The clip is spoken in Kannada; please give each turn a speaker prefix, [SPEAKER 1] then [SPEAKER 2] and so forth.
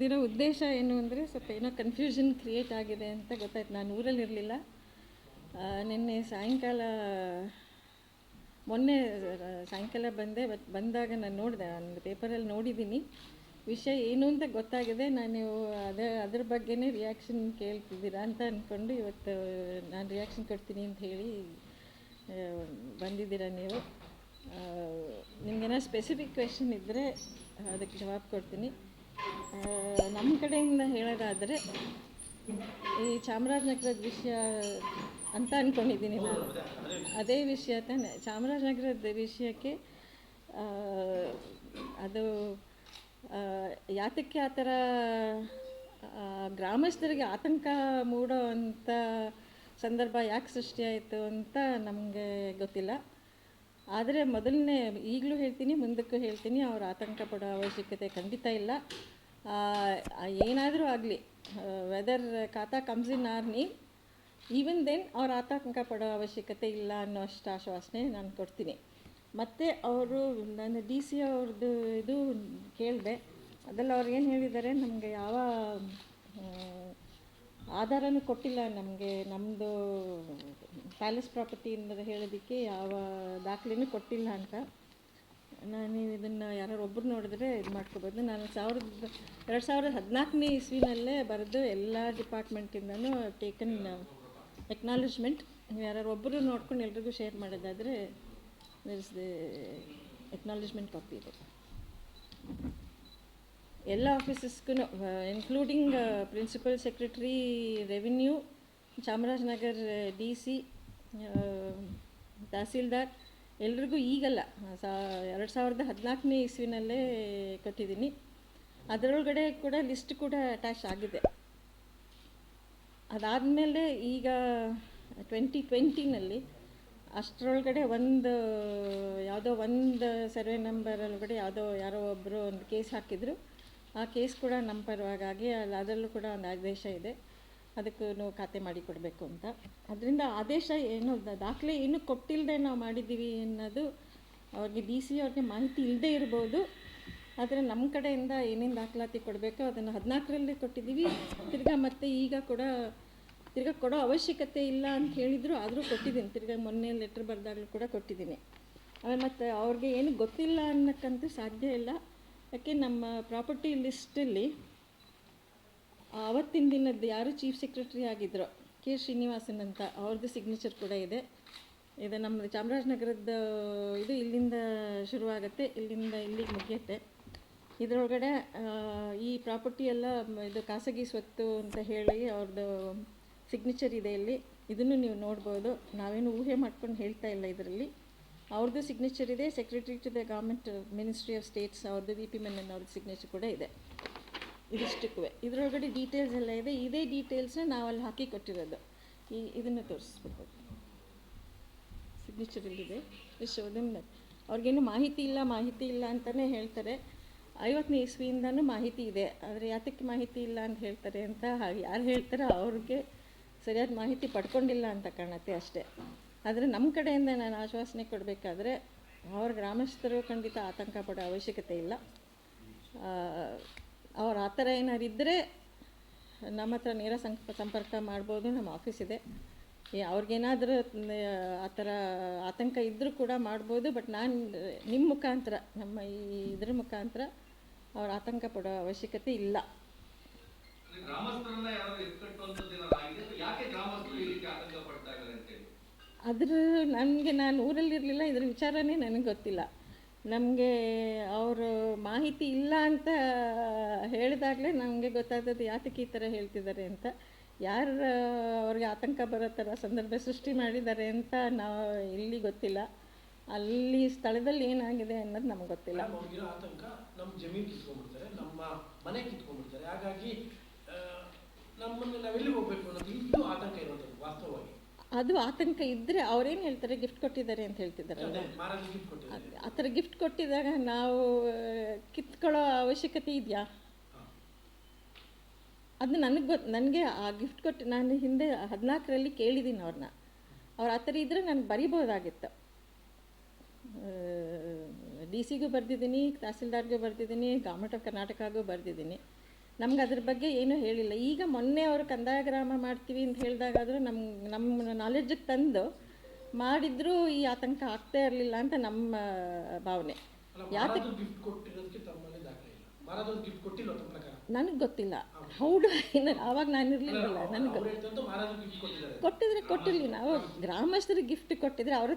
[SPEAKER 1] ಕರೆದಿರೋ ಉದ್ದೇಶ ಏನು ಅಂದರೆ ಸ್ವಲ್ಪ ಏನೋ ಕನ್ಫ್ಯೂಷನ್ ಕ್ರಿಯೇಟ್ ಆಗಿದೆ ಅಂತ ಗೊತ್ತಾಯ್ತು. ನಾನು ಊರಲ್ಲಿರಲಿಲ್ಲ ನಿನ್ನೆ ಸಾಯಂಕಾಲ, ಮೊನ್ನೆ ಸಾಯಂಕಾಲ ಬಂದೆ, ಬಟ್ ಬಂದಾಗ ನಾನು ನೋಡಿದೆ, ಒಂದು ಪೇಪರಲ್ಲಿ ನೋಡಿದ್ದೀನಿ. ವಿಷಯ ಏನು ಅಂತ ಗೊತ್ತಾಗಿದೆ. ನಾನು ನೀವು ಅದೇ, ಅದ್ರ ಬಗ್ಗೆನೇ ರಿಯಾಕ್ಷನ್ ಕೇಳ್ತಿದ್ದೀರಾ ಅಂತ ಅಂದ್ಕೊಂಡು ಇವತ್ತು, ನಾನು ರಿಯಾಕ್ಷನ್ ಕೊಡ್ತೀನಿ ಅಂತ ಹೇಳಿ ಬಂದಿದ್ದೀರಾ ನೀವು. ನಿಮಗೇನೋ ಸ್ಪೆಸಿಫಿಕ್ ಕ್ವೆಶನ್ ಇದ್ದರೆ ಅದಕ್ಕೆ ಜವಾಬ್ ಕೊಡ್ತೀನಿ. ನಮ್ಮ ಕಡೆಯಿಂದ ಹೇಳೋದಾದರೆ ಈ ಚಾಮರಾಜನಗರದ ವಿಷಯ ಅಂತ ಅಂದ್ಕೊಂಡಿದ್ದೀನಿ ನಾನು. ಅದೇ ವಿಷಯ ತಾನೇ. ಚಾಮರಾಜನಗರದ ವಿಷಯಕ್ಕೆ ಅದು ಯಾತಕ್ಕೆ ಆ ಥರ ಗ್ರಾಮಸ್ಥರಿಗೆ ಆತಂಕ ಮೂಡೋ ಅಂಥ ಸಂದರ್ಭ ಯಾಕೆ ಸೃಷ್ಟಿಯಾಯಿತು ಅಂತ ನಮಗೆ ಗೊತ್ತಿಲ್ಲ. ಆದರೆ ಮೊದಲನೇ ಈಗಲೂ ಹೇಳ್ತೀನಿ, ಮುಂದಕ್ಕೂ ಹೇಳ್ತೀನಿ, ಅವರು ಆತಂಕ ಪಡೋ ಅವಶ್ಯಕತೆ ಖಂಡಿತ ಇಲ್ಲ. ಏನಾದರೂ ಆಗಲಿ ವೆದರ್ ಖಾತಾ ಕಮ್ಸ್ ಇನ್ ಆರ್ನಿ ಈವನ್ ದೆನ್ ಅವ್ರು ಆತಂಕ ಪಡೋ ಅವಶ್ಯಕತೆ ಇಲ್ಲ ಅನ್ನೋ ಅಷ್ಟು ಆಶ್ವಾಸನೆ ನಾನು ಕೊಡ್ತೀನಿ. ಮತ್ತು ಅವರು, ನನ್ನ ಡಿ ಸಿ ಅವ್ರದ್ದು ಇದು ಕೇಳಿದೆ, ಅದರಲ್ಲಿ ಅವ್ರು ಏನು ಹೇಳಿದ್ದಾರೆ, ನಮಗೆ ಯಾವ ಆಧಾರನೂ ಕೊಟ್ಟಿಲ್ಲ. ನಮಗೆ ನಮ್ಮದು ಪ್ಯಾಲೇಸ್ ಪ್ರಾಪರ್ಟಿ ಅನ್ನೋದು ಹೇಳೋದಕ್ಕೆ ಯಾವ ದಾಖಲೆನೂ ಕೊಟ್ಟಿಲ್ಲ ಅಂತ. ನಾನು ಇದನ್ನು ಯಾರು ಒಬ್ಬರು ನೋಡಿದ್ರೆ ಇದು ಮಾಡ್ಕೋಬೋದು. ನಾನು ಸಾವಿರದ, ಎರಡು ಸಾವಿರದ ಹದಿನಾಲ್ಕನೇ ಇಸ್ವಿನಲ್ಲೇ ಬರೆದು ಎಲ್ಲ ಡಿಪಾರ್ಟ್ಮೆಂಟಿಂದನೂ ಟೇಕನ್ ಎಕ್ನಾಲಜ್ಮೆಂಟ್ ಯಾರು ಒಬ್ಬರು ನೋಡ್ಕೊಂಡು ಎಲ್ರಿಗೂ ಶೇರ್ ಮಾಡೋದಾದರೆ ದ ಎಕ್ನಾಲಜ್ಮೆಂಟ್ ಕಾಪಿ ಇದೆ. ಎಲ್ಲ ಆಫೀಸಸ್ಗೂ including principal secretary revenue Chamarajanagar D C tahsildar, ಎಲ್ರಿಗೂ ಈಗಲ್ಲ. ಸಾ, ಎರಡು ಸಾವಿರದ ಹದಿನಾಲ್ಕನೇ ಇಸ್ವಿನಲ್ಲೇ ಕೊಟ್ಟಿದ್ದೀನಿ. ಅದರೊಳಗಡೆ ಕೂಡ ಲಿಸ್ಟ್ ಕೂಡ ಅಟ್ಯಾಚ್ ಆಗಿದೆ. ಅದಾದಮೇಲೆ ಈಗ ಟ್ವೆಂಟಿ ಟ್ವೆಂಟಿನಲ್ಲಿ ಅಷ್ಟರೊಳಗಡೆ ಒಂದು, ಯಾವುದೋ ಒಂದು ಸರ್ವೆ ನಂಬರ್ ಒಳಗಡೆ ಯಾವುದೋ ಯಾರೋ ಒಬ್ಬರು ಒಂದು ಕೇಸ್ ಹಾಕಿದರು. ಆ ಕೇಸ್ ಕೂಡ ನಮ್ಮ ಪರವಾಗಿ ಅಲ್ಲಿ, ಅದರಲ್ಲೂ ಕೂಡ ಒಂದು ಆದೇಶ ಇದೆ. ಅದಕ್ಕೂ ಖಾತೆ ಮಾಡಿ ಕೊಡಬೇಕು ಅಂತ. ಅದರಿಂದ ಆದೇಶ ಏನು ದಾಖಲೆ ಇನ್ನೂ ಕೊಟ್ಟಿಲ್ಲದೆ ನಾವು ಮಾಡಿದ್ದೀವಿ ಅನ್ನೋದು ಅವ್ರಿಗೆ ಡಿ ಸಿ ಅವ್ರಿಗೆ ಮಾಹಿತಿ ಇಲ್ಲದೆ ಇರ್ಬೋದು. ಆದರೆ ನಮ್ಮ ಕಡೆಯಿಂದ ಏನೇನು ದಾಖಲಾತಿ ಕೊಡಬೇಕು ಅದನ್ನು ಹದಿನಾಲ್ಕರಲ್ಲಿ ಕೊಟ್ಟಿದ್ದೀವಿ. ತಿರ್ಗಾ ಮತ್ತೆ ಈಗ ಕೂಡ, ತಿರ್ಗಾ ಕೊಡೋ ಅವಶ್ಯಕತೆ ಇಲ್ಲ ಅಂತ ಹೇಳಿದ್ರು ಆದರೂ ಕೊಟ್ಟಿದ್ದೀನಿ. ತಿರ್ಗಾ ಮೊನ್ನೆ ಲೆಟ್ರ್ ಬರೆದಾಗಲೂ ಕೂಡ ಕೊಟ್ಟಿದ್ದೀನಿ. ಆಮೇಲೆ ಮತ್ತು ಅವ್ರಿಗೆ ಏನು ಗೊತ್ತಿಲ್ಲ ಅನ್ನೋಕ್ಕಂತೂ ಸಾಧ್ಯ ಇಲ್ಲ. ಯಾಕೆ ನಮ್ಮ ಪ್ರಾಪರ್ಟಿ ಲಿಸ್ಟಲ್ಲಿ ಆವತ್ತಿನ ದಿನದ್ದು ಯಾರು ಚೀಫ್ ಸೆಕ್ರೆಟರಿ ಆಗಿದ್ದರು ಕೆ ಶ್ರೀನಿವಾಸನ್ ಅಂತ ಅವ್ರದ್ದು ಸಿಗ್ನೇಚರ್ ಕೂಡ ಇದೆ. ಇದು ನಮ್ಮ ಚಾಮರಾಜನಗರದ ಇದು ಇಲ್ಲಿಂದ ಶುರುವಾಗುತ್ತೆ, ಇಲ್ಲಿಂದ ಇಲ್ಲಿಗೆ ಮುಗಿಯುತ್ತೆ. ಇದರೊಳಗಡೆ ಈ ಪ್ರಾಪರ್ಟಿ ಎಲ್ಲ ಇದು ಖಾಸಗಿ ಸ್ವತ್ತು ಅಂತ ಹೇಳಿ ಅವ್ರದ್ದು ಸಿಗ್ನೇಚರ್ ಇದೆ ಇಲ್ಲಿ. ಇದನ್ನು ನೀವು ನೋಡ್ಬೋದು. ನಾವೇನು ಊಹೆ ಮಾಡ್ಕೊಂಡು ಹೇಳ್ತಾ ಇಲ್ಲ ಇದರಲ್ಲಿ. ಅವ್ರದ್ದು ಸಿಗ್ನೇಚರ್ ಇದೆ. Secretary to the government ministry of states ಅವ್ರದ್ದು ವಿ ಪಿ ಮೆನನ್ ಅವ್ರದ್ದು ಸಿಗ್ನೇಚರ್ ಕೂಡ ಇದೆ. ಇದಿಷ್ಟಕ್ಕೂ ಇದರೊಳಗಡೆ ಡೀಟೇಲ್ಸ್ ಎಲ್ಲ ಇದೆ. ಇದೇ ಡೀಟೇಲ್ಸ್ನ ನಾವಲ್ಲಿ ಹಾಕಿ ಕೊಟ್ಟಿರೋದು. ಈ, ಇದನ್ನು ತೋರಿಸ್ಬಿಡ್ಬೋದು ಸಿಗ್ನೇಚರ್ ಇಲ್ಲಿದೆ. ಶೋಧಮ್ ಅವ್ರಿಗೇನು ಮಾಹಿತಿ ಇಲ್ಲ ಮಾಹಿತಿ ಇಲ್ಲ ಅಂತಲೇ ಹೇಳ್ತಾರೆ. ಐವತ್ತನೇ ಇಸ್ವಿಯಿಂದನೂ ಮಾಹಿತಿ ಇದೆ. ಆದರೆ ಯಾತಕ್ಕೆ ಮಾಹಿತಿ ಇಲ್ಲ ಅಂತ ಹೇಳ್ತಾರೆ ಅಂತ ಯಾರು ಹೇಳ್ತಾರೋ ಅವ್ರಿಗೆ ಸರಿಯಾದ ಮಾಹಿತಿ ಪಡ್ಕೊಂಡಿಲ್ಲ ಅಂತ ಕಾಣುತ್ತೆ ಅಷ್ಟೇ. ಆದರೆ ನಮ್ಮ ಕಡೆಯಿಂದ ನಾನು ಆಶ್ವಾಸನೆ ಕೊಡಬೇಕಾದ್ರೆ ಅವ್ರ ಗ್ರಾಮಸ್ಥರು ಖಂಡಿತ ಆತಂಕ ಪಡೋ ಅವಶ್ಯಕತೆ ಇಲ್ಲ. ಅವ್ರು ಆ ಥರ ಏನಾರು ಇದ್ದರೆ ನಮ್ಮ ಹತ್ರ ನೇರ ಸಂಪ, ಸಂಪರ್ಕ ಮಾಡ್ಬೋದು, ನಮ್ಮ ಆಫೀಸ್ ಇದೆ. ಅವ್ರಿಗೇನಾದರೂ ಆ ಥರ ಆತಂಕ ಇದ್ದರೂ ಕೂಡ ಮಾಡ್ಬೋದು ಬಟ್ ನಾನು ನಿಮ್ಮ ಮುಖಾಂತರ, ನಮ್ಮ ಈ ಇದ್ರ ಮುಖಾಂತರ ಅವ್ರು ಆತಂಕ ಪಡೋ ಅವಶ್ಯಕತೆ ಇಲ್ಲ.
[SPEAKER 2] ಅದ್ರ
[SPEAKER 1] ನನಗೆ ನಾನು ಊರಲ್ಲಿರಲಿಲ್ಲ ಇದ್ರ ವಿಚಾರನೇ ನನಗೆ ಗೊತ್ತಿಲ್ಲ. ನಮಗೆ ಅವರು ಮಾಹಿತಿ ಇಲ್ಲ ಅಂತ ಹೇಳಿದಾಗಲೇ ನಮಗೆ ಗೊತ್ತಾದದ್ದು ಯಾತಕ್ಕೆ ಈ ಥರ ಹೇಳ್ತಿದ್ದಾರೆ ಅಂತ. ಯಾರು ಅವ್ರಿಗೆ ಆತಂಕ ಬರೋ ಥರ ಸಂದರ್ಭ ಸೃಷ್ಟಿ ಮಾಡಿದ್ದಾರೆ ಅಂತ ನಾವು ಇಲ್ಲಿ ಗೊತ್ತಿಲ್ಲ. ಅಲ್ಲಿ ಸ್ಥಳದಲ್ಲಿ ಏನಾಗಿದೆ ಅನ್ನೋದು ನಮ್ಗೆ ಗೊತ್ತಿಲ್ಲ.
[SPEAKER 3] ಆತಂಕ ನಮ್ಮ ಜಮೀನು ಕಿತ್ಕೊಂಡ್ಬಿಡ್ತಾರೆ, ನಮ್ಮ ಮನೆ ಕಿತ್ಕೊಂಡ್ಬಿಡ್ತಾರೆ. ಹಾಗಾಗಿ ನಮ್ಮನ್ನು ನಾವೆಲ್ಲಿ ಹೋಗ್ಬೇಕು ಅನ್ನೋದು ಇದು ಆತಂಕ ಇರೋದು ವಾಸ್ತವವಾಗಿ.
[SPEAKER 1] ಅದು ಆತಂಕ ಇದ್ದರೆ ಅವ್ರೇನು ಹೇಳ್ತಾರೆ? ಗಿಫ್ಟ್ ಕೊಟ್ಟಿದ್ದಾರೆ ಅಂತ
[SPEAKER 3] ಹೇಳ್ತಿದ್ದಾರೆ
[SPEAKER 1] ಆ ಥರ ಗಿಫ್ಟ್ ಕೊಟ್ಟಿದಾಗ ನಾವು ಕಿತ್ಕೊಳ್ಳೋ ಅವಶ್ಯಕತೆ ಇದೆಯಾ? ಅದು ನನಗೆ ಗೊತ್ತು ನನಗೆ ಆ ಗಿಫ್ಟ್ ಕೊಟ್ಟು ನಾನು ಹಿಂದೆ ಹದಿನಾಲ್ಕರಲ್ಲಿ ಕೇಳಿದ್ದೀನಿ ಅವ್ರನ್ನ ಅವ್ರು ಆ ಥರ ಇದ್ದರೆ ನಾನು ಬರಿಬೋದಾಗಿತ್ತು. ಡಿ ಸಿಗೂ ಬರೆದಿದ್ದೀನಿ ತಹಸೀಲ್ದಾರ್ಗೂ ಬರೆದಿದ್ದೀನಿ ಗೌರ್ಮೆಂಟ್ ಆಫ್ ಕರ್ನಾಟಕಗೂ ಬರೆದಿದ್ದೀನಿ. ನಮ್ಗೆ ಅದ್ರ ಬಗ್ಗೆ ಏನೂ ಹೇಳಿಲ್ಲ. ಈಗ ಮೊನ್ನೆ ಅವರು ಕಂದಾಯ ಗ್ರಾಮ ಮಾಡ್ತೀವಿ ಅಂತ ಹೇಳಿದಾಗಾದರೂ ನಮ್ಮ ನಮ್ಮ ನಾಲೆಡ್ಜಿಗೆ ತಂದು ಮಾಡಿದ್ರೂ ಈ ಆತಂಕ ಆಗ್ತಾ ಇರಲಿಲ್ಲ ಅಂತ ನಮ್ಮ ಭಾವನೆ. ಯಾತಕ್ಕೆ ನನಗೆ ಗೊತ್ತಿಲ್ಲ. ಹೌದು. ಆವಾಗ ನಾನು ಇರಲಿಲ್ಲ. ನನಗೆ ಕೊಟ್ಟಿದ್ರೆ ಕೊಟ್ಟಿರಲಿ ನಾವು ಗ್ರಾಮಸ್ಥರಿಗೆ ಗಿಫ್ಟ್ ಕೊಟ್ಟಿದ್ರೆ ಅವ್ರ